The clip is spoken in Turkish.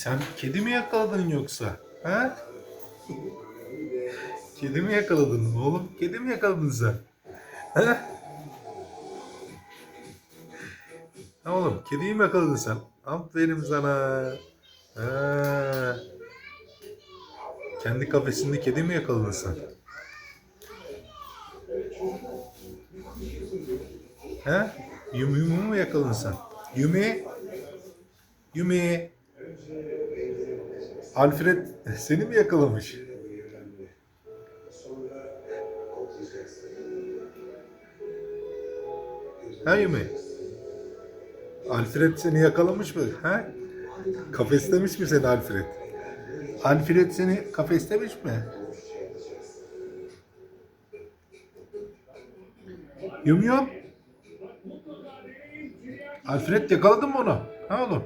Sen kedi mi yakaladın yoksa? Ha? Kedi mi yakaladın oğlum? Kedi mi yakaladın sen? Ha? Ha oğlum kediyi mi yakaladın sen? Aferin sana. Ha. Kendi kafesinde kedi mi yakaladın sen? Ha? Yumi Yumi mu yakaladın sen? Yumi? Yumi? Alfred seni mi yakalamış? Ha Yumi? Alfred seni yakalamış mı? Ha? Kafeslemiş mi seni Alfred? Alfred seni kafeslemiş mi? Yum yum. Alfred yakaladın mı onu? Ha oğlum?